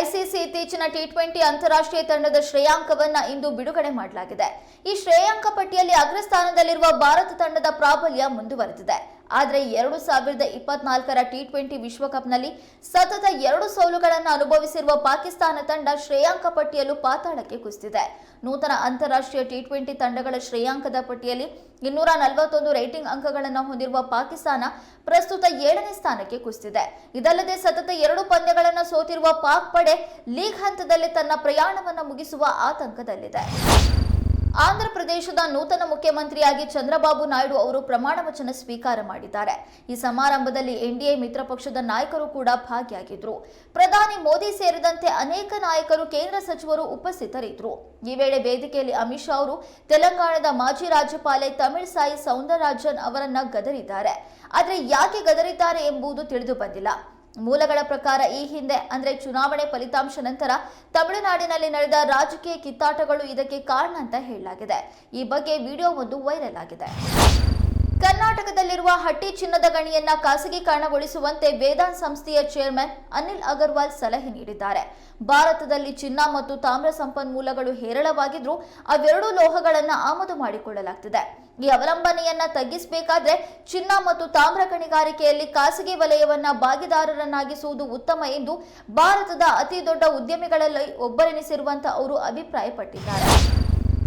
ICC ಇತ್ತೀಚಿನ T twenty ಅಂತಾರಾಷ್ಟ್ರೀಯ ತಂಡದ ಶ್ರೇಯಾಂಕವನ್ನ ಇಂದು ಬಿಡುಗಡೆ ಮಾಡಲಾಗಿದೆ. ಈ ಶ್ರೇಯಾಂಕ ಪಟ್ಟಿಯಲ್ಲಿ ಅಗ್ರಸ್ಥಾನದಲ್ಲಿರುವ ಭಾರತ ತಂಡದ ಪ್ರಾಬಲ್ಯ ಮುಂದುವರೆದಿದೆ. ಆದರೆ ಎರಡು ಸಾವಿರದ ಇಪ್ಪತ್ನಾಲ್ಕರ ಟಿ ಟ್ವೆಂಟಿ ವಿಶ್ವಕಪ್ನಲ್ಲಿ ಸತತ ಎರಡು ಸೋಲುಗಳನ್ನು ಅನುಭವಿಸಿರುವ ಪಾಕಿಸ್ತಾನ ತಂಡ ಶ್ರೇಯಾಂಕ ಪಟ್ಟಿಯಲ್ಲೂ ಪಾತಾಳಕ್ಕೆ ಕುಸಿದಿದೆ. ನೂತನ ಅಂತಾರಾಷ್ಟ್ರೀಯ ಟಿ ಟ್ವೆಂಟಿ ತಂಡಗಳ ಶ್ರೇಯಾಂಕದ ಪಟ್ಟಿಯಲ್ಲಿ ಇನ್ನೂರ ನಲವತ್ತೊಂದು ರೇಟಿಂಗ್ ಅಂಕಗಳನ್ನು ಹೊಂದಿರುವ ಪಾಕಿಸ್ತಾನ ಪ್ರಸ್ತುತ ಏಳನೇ ಸ್ಥಾನಕ್ಕೆ ಕುಸಿದಿದೆ. ಇದಲ್ಲದೆ ಸತತ ಎರಡು ಪಂದ್ಯಗಳನ್ನು ಸೋತಿರುವ ಪಾಕ್ ಪಡೆ ಲೀಗ್ ಹಂತದಲ್ಲಿ ತನ್ನ ಪ್ರಯಾಣವನ್ನು ಮುಗಿಸುವ ಆತಂಕದಲ್ಲಿದೆ. ಆಂಧ್ರ ಪ್ರದೇಶದ ನೂತನ ಮುಖ್ಯಮಂತ್ರಿಯಾಗಿ ಚಂದ್ರಬಾಬು ನಾಯ್ಡು ಅವರು ಪ್ರಮಾಣ ವಚನ ಸ್ವೀಕಾರ ಮಾಡಿದ್ದಾರೆ. ಈ ಸಮಾರಂಭದಲ್ಲಿ ಎನ್ಡಿಎ ಮಿತ್ರ ಪಕ್ಷದ ನಾಯಕರು ಕೂಡ ಭಾಗಿಯಾಗಿದ್ರು. ಪ್ರಧಾನಿ ಮೋದಿ ಸೇರಿದಂತೆ ಅನೇಕ ನಾಯಕರು, ಕೇಂದ್ರ ಸಚಿವರು ಉಪಸ್ಥಿತರಿದ್ದರು ಈ ವೇಳೆ ವೇದಿಕೆಯಲ್ಲಿ ಅಮಿತ್ ಶಾ ಅವರು ತೆಲಂಗಾಣದ ಮಾಜಿ ರಾಜ್ಯಪಾಲೆ ತಮಿಳ್ ಸಾಯಿ ಸೌಂದರರಾಜನ್ ಅವರನ್ನ ಗದರಿದ್ದಾರೆ. ಆದರೆ ಯಾಕೆ ಗದರಿದ್ದಾರೆ ಎಂಬುದು ತಿಳಿದು ಬಂದಿಲ್ಲ. ಮೂಲಗಳ ಪ್ರಕಾರ ಈ ಹಿಂದೆ, ಅಂದ್ರೆ ಚುನಾವಣೆ ಫಲಿತಾಂಶ ನಂತರ ತಮಿಳುನಾಡಿನಲ್ಲಿ ನಡೆದ ರಾಜಕೀಯ ಕಿತ್ತಾಟಗಳು ಇದಕ್ಕೆ ಕಾರಣ ಅಂತ ಹೇಳಲಾಗಿದೆ. ಈ ಬಗ್ಗೆ ವಿಡಿಯೋ ಒಂದು ವೈರಲ್ ಆಗಿದೆ. ಕರ್ನಾಟಕದಲ್ಲಿರುವ ಹಟ್ಟಿ ಚಿನ್ನದ ಗಣಿಯನ್ನ ಖಾಸಗೀಕರಣಗೊಳಿಸುವಂತೆ ವೇದಾಂತ್ ಸಂಸ್ಥೆಯ ಚೇರ್ಮನ್ ಅನಿಲ್ ಅಗರ್ವಾಲ್ ಸಲಹೆ ನೀಡಿದ್ದಾರೆ. ಭಾರತದಲ್ಲಿ ಚಿನ್ನ ಮತ್ತು ತಾಮ್ರ ಸಂಪನ್ಮೂಲಗಳು ಹೇರಳವಾಗಿದ್ರೂ ಅವೆರಡೂ ಲೋಹಗಳನ್ನು ಆಮದು ಮಾಡಿಕೊಳ್ಳಲಾಗ್ತಿದೆ. ಈ ಅವಲಂಬನೆಯನ್ನ ತಗ್ಗಿಸಬೇಕಾದ್ರೆ ಚಿನ್ನ ಮತ್ತು ತಾಮ್ರ ಗಣಿಗಾರಿಕೆಯಲ್ಲಿ ಖಾಸಗಿ ವಲಯವನ್ನ ಭಾಗಿದಾರರನ್ನಾಗಿಸುವುದು ಉತ್ತಮ ಎಂದು ಭಾರತದ ಅತಿ ದೊಡ್ಡ ಉದ್ಯಮಿಗಳಲ್ಲಿ ಒಬ್ಬರೆನಿಸಿರುವಂತ ಅವರು ಅಭಿಪ್ರಾಯಪಟ್ಟಿದ್ದಾರೆ.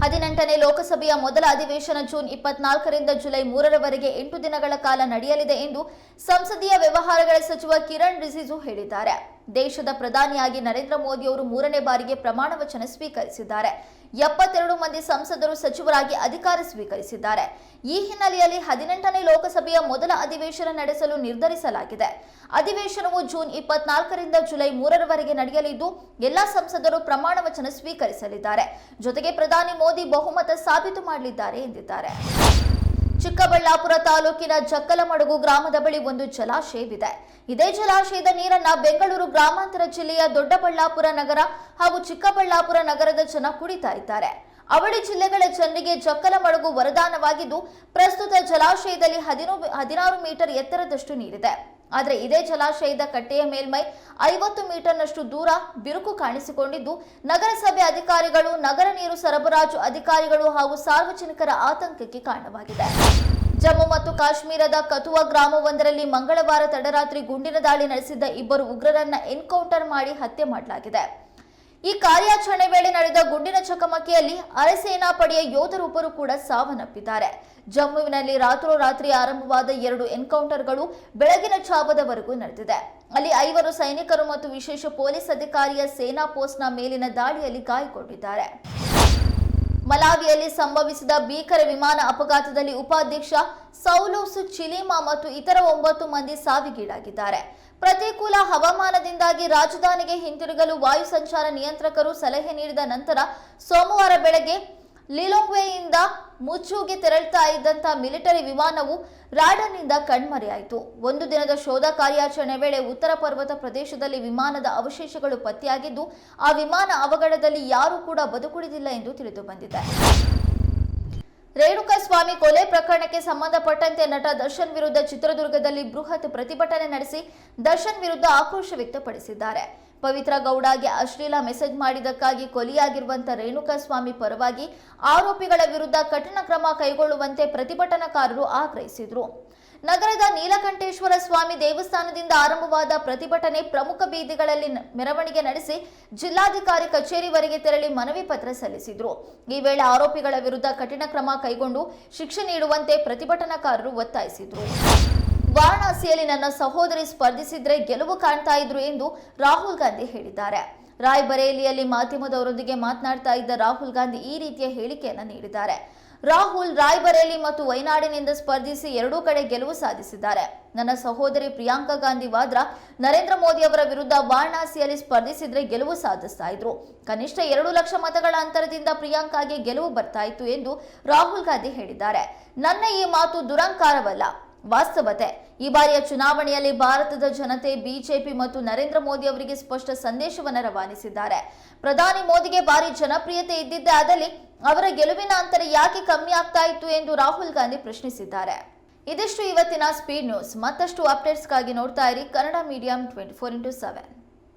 ಹದಿನೆಂಟನೇ ಲೋಕಸಭೆಯ ಮೊದಲ ಅಧಿವೇಶನ ಜೂನ್ ಇಪ್ಪತ್ನಾಲ್ಕರಿಂದ ಜುಲೈ ಮೂರರವರೆಗೆ ಎಂಟು ದಿನಗಳ ಕಾಲ ನಡೆಯಲಿದೆ ಎಂದು ಸಂಸದೀಯ ವ್ಯವಹಾರಗಳ ಸಚಿವ ಕಿರಣ್ ರಿಜಿಜು ಹೇಳಿದ್ದಾರೆ. ದೇಶದ ಪ್ರಧಾನಿಯಾಗಿ ನರೇಂದ್ರ ಮೋದಿ ಅವರು ಮೂರನೇ ಬಾರಿಗೆ ಪ್ರಮಾಣ ವಚನ ಸ್ವೀಕರಿಸಿದ್ದಾರೆ. ಎಪ್ಪತ್ತೆರಡು ಮಂದಿ ಸಂಸದರು ಸಚಿವರಾಗಿ ಅಧಿಕಾರ ಸ್ವೀಕರಿಸಿದ್ದಾರೆ. ಈ ಹಿನ್ನೆಲೆಯಲ್ಲಿ ಹದಿನೆಂಟನೇ ಲೋಕಸಭೆಯ ಮೊದಲ ಅಧಿವೇಶನ ನಡೆಸಲು ನಿರ್ಧರಿಸಲಾಗಿದೆ. ಅಧಿವೇಶನವು ಜೂನ್ ಇಪ್ಪತ್ನಾಲ್ಕರಿಂದ ಜುಲೈ ಮೂರರವರೆಗೆ ನಡೆಯಲಿದ್ದು, ಎಲ್ಲಾ ಸಂಸದರು ಪ್ರಮಾಣ ವಚನ ಸ್ವೀಕರಿಸಲಿದ್ದಾರೆ. ಜೊತೆಗೆ ಪ್ರಧಾನಿ ಮೋದಿ ಬಹುಮತ ಸಾಬೀತು ಮಾಡಲಿದ್ದಾರೆ ಎಂದಿದ್ದಾರೆ. ಚಿಕ್ಕಬಳ್ಳಾಪುರ ತಾಲೂಕಿನ ಜಕ್ಕಲಮಡಗು ಗ್ರಾಮದ ಬಳಿ ಒಂದು ಜಲಾಶಯವಿದೆ. ಇದೇ ಜಲಾಶಯದ ನೀರನ್ನ ಬೆಂಗಳೂರು ಗ್ರಾಮಾಂತರ ಜಿಲ್ಲೆಯ ದೊಡ್ಡಬಳ್ಳಾಪುರ ನಗರ ಹಾಗೂ ಚಿಕ್ಕಬಳ್ಳಾಪುರ ನಗರದ ಜನ ಕುಡಿತಾ ಇದ್ದಾರೆ. ಅವಳಿ ಜಿಲ್ಲೆಗಳ ಜನರಿಗೆ ಜಕ್ಕಲಮಡುಗು ವರದಾನವಾಗಿದ್ದು, ಪ್ರಸ್ತುತ ಜಲಾಶಯದಲ್ಲಿ ಹದಿನೋ ಹದಿನಾರು ಮೀಟರ್ ಎತ್ತರದಷ್ಟು ನೀರಿದೆ. ಆದರೆ ಇದೇ ಜಲಾಶಯದ ಕಟ್ಟೆಯ ಮೇಲ್ಮೈ ಐವತ್ತು ಮೀಟರ್ನಷ್ಟು ದೂರ ಬಿರುಕು ಕಾಣಿಸಿಕೊಂಡಿದ್ದು, ನಗರಸಭೆ ಅಧಿಕಾರಿಗಳು, ನಗರ ನೀರು ಸರಬರಾಜು ಅಧಿಕಾರಿಗಳು ಹಾಗೂ ಸಾರ್ವಜನಿಕರ ಆತಂಕಕ್ಕೆ ಕಾರಣವಾಗಿದೆ. ಜಮ್ಮು ಮತ್ತು ಕಾಶ್ಮೀರದ ಕಥುವಾ ಗ್ರಾಮವೊಂದರಲ್ಲಿ ಮಂಗಳವಾರ ತಡರಾತ್ರಿ ಗುಂಡಿನ ದಾಳಿ ನಡೆಸಿದ್ದ ಇಬ್ಬರು ಉಗ್ರರನ್ನ ಎನ್ಕೌಂಟರ್ ಮಾಡಿ ಹತ್ಯೆ ಮಾಡಲಾಗಿದೆ. ಈ ಕಾರ್ಯಾಚರಣೆ ವೇಳೆ ನಡೆದ ಗುಂಡಿನ ಚಕಮಕಿಯಲ್ಲಿ ಅರೆಸೇನಾ ಪಡೆಯ ಯೋಧರೊಬ್ಬರು ಕೂಡ ಸಾವನ್ನಪ್ಪಿದ್ದಾರೆ. ಜಮ್ಮುವಿನಲ್ಲಿ ರಾತ್ರೋರಾತ್ರಿ ಆರಂಭವಾದ ಎರಡು ಎನ್ಕೌಂಟರ್ಗಳು ಬೆಳಗಿನ ಜಾವದವರೆಗೂ ನಡೆದಿದೆ. ಅಲ್ಲಿ ಐವರು ಸೈನಿಕರು ಮತ್ತು ವಿಶೇಷ ಪೊಲೀಸ್ ಅಧಿಕಾರಿಯ ಸೇನಾ ಪೋಸ್ಟ್ನ ಮೇಲಿನ ದಾಳಿಯಲ್ಲಿ ಗಾಯಗೊಂಡಿದ್ದಾರೆ. ಮಲಾವಿಯಲ್ಲಿ ಸಂಭವಿಸಿದ ಭೀಕರ ವಿಮಾನ ಅಪಘಾತದಲ್ಲಿ ಉಪಾಧ್ಯಕ್ಷ ಸೌಲೋಸು ಚಿಲಿಮಾ ಮತ್ತು ಇತರ ಒಂಬತ್ತು ಮಂದಿ ಸಾವಿಗೀಡಾಗಿದ್ದಾರೆ. ಪ್ರತಿಕೂಲ ಹವಾಮಾನದಿಂದಾಗಿ ರಾಜಧಾನಿಗೆ ಹಿಂತಿರುಗಲು ವಾಯು ಸಂಚಾರ ನಿಯಂತ್ರಕರು ಸಲಹೆ ನೀಡಿದ ನಂತರ ಸೋಮವಾರ ಬೆಳಗ್ಗೆ ಲಿಲೋಂಗ್ವೆಯಿಂದ ಮುಚ್ಚುಗೆ ತೆರಳುತ್ತಾ ಇದ್ದಂಥ ಮಿಲಿಟರಿ ವಿಮಾನವು ರಾಡರ್ನಿಂದ ಕಣ್ಮರೆಯಾಯಿತು. ಒಂದು ದಿನದ ಶೋಧ ಕಾರ್ಯಾಚರಣೆ ವೇಳೆ ಉತ್ತರ ಪರ್ವತ ಪ್ರದೇಶದಲ್ಲಿ ವಿಮಾನದ ಅವಶೇಷಗಳು ಪತ್ತೆಯಾಗಿದ್ದು, ಆ ವಿಮಾನ ಅವಘಡದಲ್ಲಿ ಯಾರೂ ಕೂಡ ಬದುಕುಳಿದಿಲ್ಲ ಎಂದು ತಿಳಿದು ಬಂದಿದೆ. ರೇಣುಕಾ ಸ್ವಾಮಿ ಕೊಲೆ ಪ್ರಕರಣಕ್ಕೆ ಸಂಬಂಧಪಟ್ಟಂತೆ ನಟ ದರ್ಶನ್ ವಿರುದ್ಧ ಚಿತ್ರದುರ್ಗದಲ್ಲಿ ಬೃಹತ್ ಪ್ರತಿಭಟನೆ ನಡೆಸಿ ದರ್ಶನ್ ವಿರುದ್ಧ ಆಕ್ರೋಶ ವ್ಯಕ್ತಪಡಿಸಿದ್ದಾರೆ. ಪವಿತ್ರ ಗೌಡಗೆ ಅಶ್ಲೀಲ ಮೆಸೇಜ್ ಮಾಡಿದ್ದಕ್ಕಾಗಿ ಕೊಲೆಯಾಗಿರುವಂತಹ ರೇಣುಕಾ ಸ್ವಾಮಿ ಪರವಾಗಿ ಆರೋಪಿಗಳ ವಿರುದ್ಧ ಕಠಿಣ ಕ್ರಮ ಕೈಗೊಳ್ಳುವಂತೆ ಪ್ರತಿಭಟನಾಕಾರರು ಆಗ್ರಹಿಸಿದರು. ನಗರದ ನೀಲಕಂಠೇಶ್ವರ ಸ್ವಾಮಿ ದೇವಸ್ಥಾನದಿಂದ ಆರಂಭವಾದ ಪ್ರತಿಭಟನೆ ಪ್ರಮುಖ ಬೀದಿಗಳಲ್ಲಿ ಮೆರವಣಿಗೆ ನಡೆಸಿ ಜಿಲ್ಲಾಧಿಕಾರಿ ಕಚೇರಿವರೆಗೆ ತೆರಳಿ ಮನವಿ ಪತ್ರ ಸಲ್ಲಿಸಿದರು. ಈ ವೇಳೆ ಆರೋಪಿಗಳ ವಿರುದ್ಧ ಕಠಿಣ ಕ್ರಮ ಕೈಗೊಂಡು ಶಿಕ್ಷೆ ನೀಡುವಂತೆ ಪ್ರತಿಭಟನಾಕಾರರು ಒತ್ತಾಯಿಸಿದ್ರು. ವಾರಣಾಸಿಯಲ್ಲಿ ನನ್ನ ಸಹೋದರಿ ಸ್ಪರ್ಧಿಸಿದ್ರೆ ಗೆಲುವು ಕಾಣ್ತಾ ಇದ್ರು ಎಂದು ರಾಹುಲ್ ಗಾಂಧಿ ಹೇಳಿದ್ದಾರೆ. ರಾಯ್ಬರೇಲಿಯಲ್ಲಿ ಮಾಧ್ಯಮದವರೊಂದಿಗೆ ಮಾತನಾಡ್ತಾ ಇದ್ದ ರಾಹುಲ್ ಗಾಂಧಿ ಈ ರೀತಿಯ ಹೇಳಿಕೆಯನ್ನು ನೀಡಿದ್ದಾರೆ. ರಾಹುಲ್ ರಾಯ್ಬರೇಲಿ ಮತ್ತು ವೈನಾಡಿನಿಂದ ಸ್ಪರ್ಧಿಸಿ ಎರಡೂ ಕಡೆ ಗೆಲುವು ಸಾಧಿಸಿದ್ದಾರೆ. ನನ್ನ ಸಹೋದರಿ ಪ್ರಿಯಾಂಕಾ ಗಾಂಧಿ ವಾದ್ರಾ ನರೇಂದ್ರ ಮೋದಿ ಅವರ ವಿರುದ್ಧ ವಾರಣಾಸಿಯಲ್ಲಿ ಸ್ಪರ್ಧಿಸಿದ್ರೆ ಗೆಲುವು ಸಾಧಿಸ್ತಾ ಇದ್ರು. ಕನಿಷ್ಠ ಎರಡು ಲಕ್ಷ ಮತಗಳ ಅಂತರದಿಂದ ಪ್ರಿಯಾಂಕಾಗೆ ಗೆಲುವು ಬರ್ತಾ ಇತ್ತು ಎಂದು ರಾಹುಲ್ ಗಾಂಧಿ ಹೇಳಿದ್ದಾರೆ. ನನ್ನ ಈ ಮಾತು ದುರಂಕಾರವಲ್ಲ. ವಾಸ್ತವತೆ. ಈ ಬಾರಿಯ ಚುನಾವಣೆಯಲ್ಲಿ ಭಾರತದ ಜನತೆ ಬಿಜೆಪಿ ಮತ್ತು ನರೇಂದ್ರ ಮೋದಿ ಅವರಿಗೆ ಸ್ಪಷ್ಟ ಸಂದೇಶವನ್ನು ರವಾನಿಸಿದ್ದಾರೆ. ಪ್ರಧಾನಿ ಮೋದಿಗೆ ಭಾರಿ ಜನಪ್ರಿಯತೆ ಇದ್ದಿದ್ದೇ ಆದಲ್ಲಿ ಅವರ ಗೆಲುವಿನ ಅಂತರ ಯಾಕೆ ಕಮ್ಮಿ ಆಗ್ತಾ ಇತ್ತು ಎಂದು ರಾಹುಲ್ ಗಾಂಧಿ ಪ್ರಶ್ನಿಸಿದ್ದಾರೆ. ಇದಿಷ್ಟು ಇವತ್ತಿನ ಸ್ಪೀಡ್ ನ್ಯೂಸ್ ಮತ್ತಷ್ಟು ಅಪ್ಡೇಟ್ಸ್ಗಾಗಿ ನೋಡ್ತಾ ಇರಿ Kannada medium twenty four into seven